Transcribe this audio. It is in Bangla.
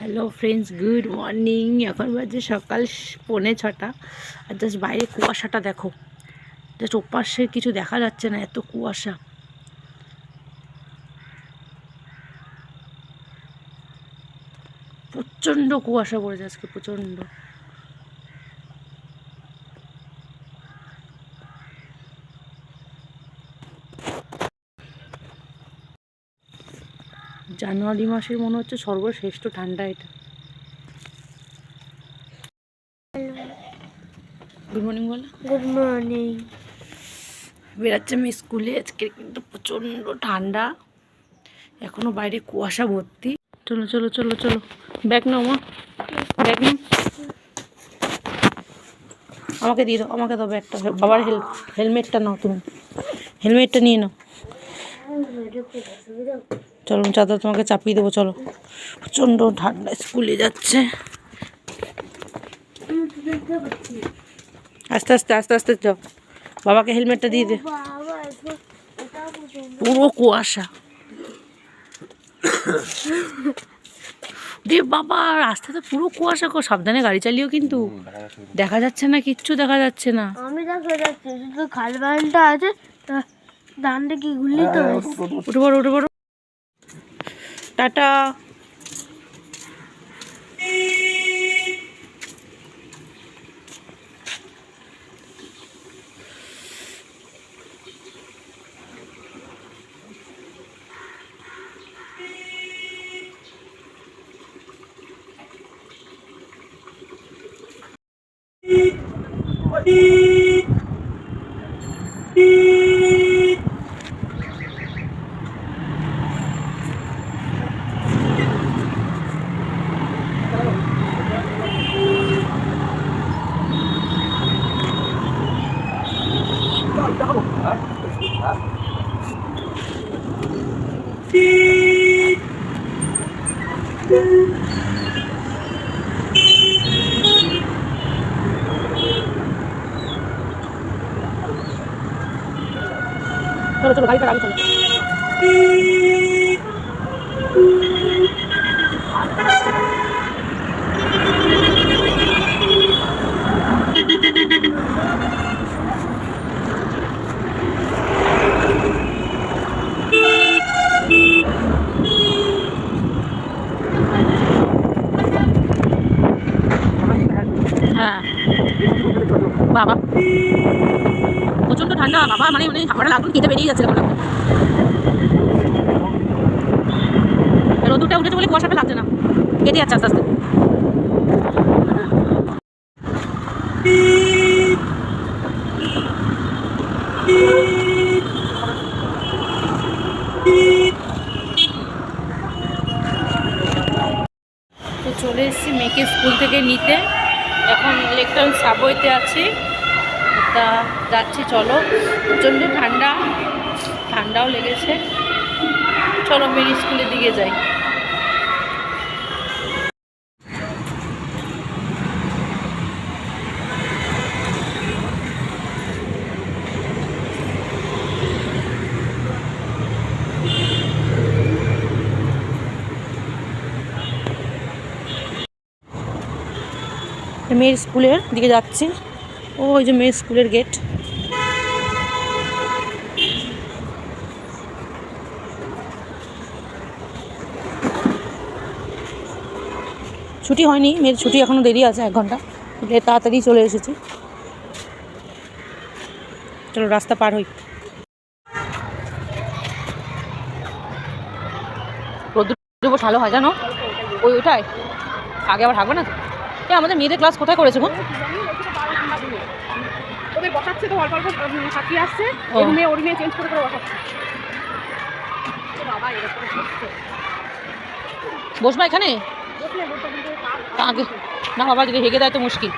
হ্যালো ফ্রেন্ডস গুড মর্নিং এখন বাজে সকাল পৌনে ছটা। আর জাস্ট বাইরে কুয়াশাটা দেখো। জাস্ট ওপাশে কিছু দেখা যাচ্ছে না, এত কুয়াশা। প্রচণ্ড কুয়াশা পড়েছে আজকে, প্রচণ্ড। জানুয়ারি মাসের মনে হচ্ছে সর্বশ্রেষ্ঠ ঠান্ডা এটা। গুড মর্নিং বলো। গুড মর্নিং বেরাচ্ছে আমি স্কুলে আজকে কিন্তু প্রচণ্ড ঠান্ডা। এখনও বাইরে কুয়াশা ভর্তি। চলো চলো চলো চলো। ব্যাগ নাও মা। ব্যাগ নাও। আমাকে দিয়ে দাও আমাকে দাও ব্যাগটা বাবার হেল হেলমেটটা নাও তুমি। হেলমেটটা নিয়ে নাও। চলো চাদর তোমাকে চাপিয়ে দেবো চলো। প্রচণ্ড ঠান্ডা স্কুলে যাচ্ছে। আস্তে আস্তে আস্তে আস্তে যাও। বাবাকে হেলমেটটা দিয়ে দে। পুরো কুয়াশা। রে বাবা রাস্তাতে পুরো কুয়াশা কো সাবধানে গাড়ি চালিও কিন্তু। দেখা যাচ্ছে না কিচ্ছু দেখা যাচ্ছে না। আমি দেখো যাচ্ছি শুধু খাল বানটা আছে তা ডান দিকে ঘুরলেই তো। উঠে পড়ো উঠে পড়ো। Tata Beep. চলো চলো গাড়িটা গাড়ি চলো হ্যাঁ বাবা। প্রচণ্ড ঠান্ডা, বাবা মানে মানে আমার লাগুন কেটে বেরিয়ে যাচ্ছে লাগছে রোদুরটা উঠেছে বলে কুয়াশাটা লাগছে না। কেটে যাচ্ছে আস্তে আস্তে। চলে এসেছি মেয়েকে স্কুল থেকে নিতে। এখন ইলেকট্রন সাবওয়েতে আছি। তা যাচ্ছি, চলো। প্রচণ্ড ঠান্ডা। ঠান্ডাও লেগেছে। চলো মেরি স্কুলের দিকে যাই। মেয়ের স্কুলের দিকে যাচ্ছি। ও, ওই যে মেয়ের স্কুলের গেট ছুটি হয়নি, মেয়ের ছুটি এখনও দেরি আছে এক ঘণ্টা। তাড়াতাড়ি চলে এসেছি। চলো, রাস্তা পার হই। রোদ্দুর ভালো হয়, জানো? ওই ওটাই আগে আবার থাকবে না তো? এ আমাদের মেয়েদের ক্লাস কোথায় করেছে গো ওদের বসাচ্ছে তো অল্প অল্প উম, আসছে। ওর মেয়ে চেঞ্জ করে করে বসাচ্ছে। এ বাবা এরকম বসবা এখানে? আগে না বাবা যদি হেগে দেয় তো মুশকিল।